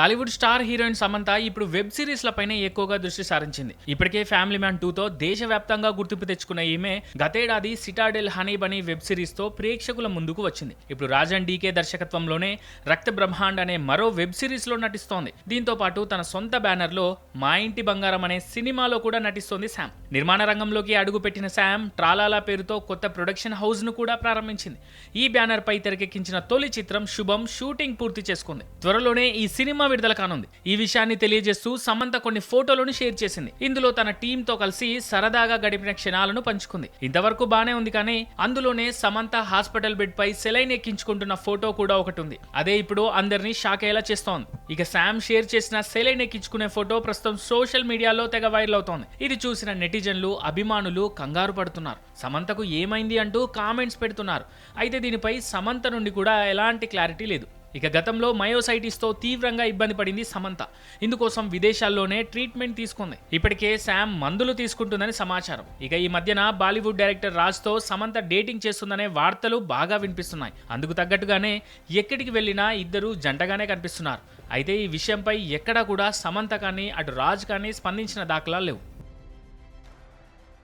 Tollywood star heroine Samantha ఇప్పుడు web series పైన ఎక్కువగా దృష్టి సారించింది. ఇప్పటికే ఫ్యామిలీ మ్యాన్ టూ తో దేశవ్యాప్తంగా గుర్తింపు తెచ్చుకున్న ఈమె గతేడాది సిటాడెల్ హనీ బనీ వెబ్ సిరీస్తో ప్రేక్షకుల ముందుకు వచ్చింది. ఇప్పుడు రాజన్ డీకే దర్శకత్వంలోనే రక్త బ్రహ్మాండ్ అనే మరో వెబ్ సిరీస్లో నటిస్తోంది. దీంతో పాటు తన సొంత బ్యానర్లో మా ఇంటి బంగారం అనే సినిమాలో కూడా నటిస్తోంది శామ్. నిర్మాణ రంగంలోకి అడుగుపెట్టిన శామ్ ట్రాలాలా పేరుతో కొత్త ప్రొడక్షన్ హౌస్ను కూడా ప్రారంభించింది. ఈ బ్యానర్ పై తెరకెక్కించిన తొలి చిత్రం శుభం షూటింగ్ పూర్తి చేసుకుంది. త్వరలోనే ఈ సినిమా విడుదల కానుంది. ఈ విషయాన్ని తెలియజేస్తూ సమంత కొన్ని ఫోటోలను షేర్ చేసింది. ఇందులో తన టీమ్తో కలిసి సరదాగా గడిపిన క్షణాలను పంచుకుంది. ఇంతవరకు బానే ఉంది కానీ అందులోనే సమంత హాస్పిటల్ బెడ్ పై సెలైన్ ఎక్కించుకుంటున్న ఫోటో కూడా ఒకటి ఉంది అదే ఇప్పుడు అందరినీ షాక్ అయ్యేలా చేస్తోంది. ఇక శామ్ షేర్ చేసిన సెలైన్ ఎక్కించుకునే ఫోటో ప్రస్తుతం సోషల్ మీడియాలో తెగ వైరల్ అవుతోంది. ఇది చూసిన నెటిజన్లు అభిమానులు కంగారు పడుతున్నారు. సమంతకు ఏమైంది అంటూ కామెంట్స్ పెడుతున్నారు. అయితే దీనిపై సమంత నుండి కూడా ఎలాంటి క్లారిటీ లేదు. ఇక గతంలో మయోసైటిస్తో తీవ్రంగా ఇబ్బంది పడింది సమంత. ఇందుకోసం విదేశాల్లోనే ట్రీట్మెంట్ తీసుకుంది. ఇప్పటికే శామ్ మందులు తీసుకుంటుందని సమాచారం. ఇక ఈ మధ్యన బాలీవుడ్ డైరెక్టర్ రాజ్తో సమంత డేటింగ్ చేస్తుందనే వార్తలు బాగా వినిపిస్తున్నాయి. అందుకు తగ్గట్టుగానే ఎక్కడికి వెళ్ళినా ఇద్దరు జంటగానే కనిపిస్తున్నారు. అయితే ఈ విషయంపై ఎక్కడా కూడా సమంత కానీ అటు రాజ్ కానీ స్పందించిన దాఖలా లేవు.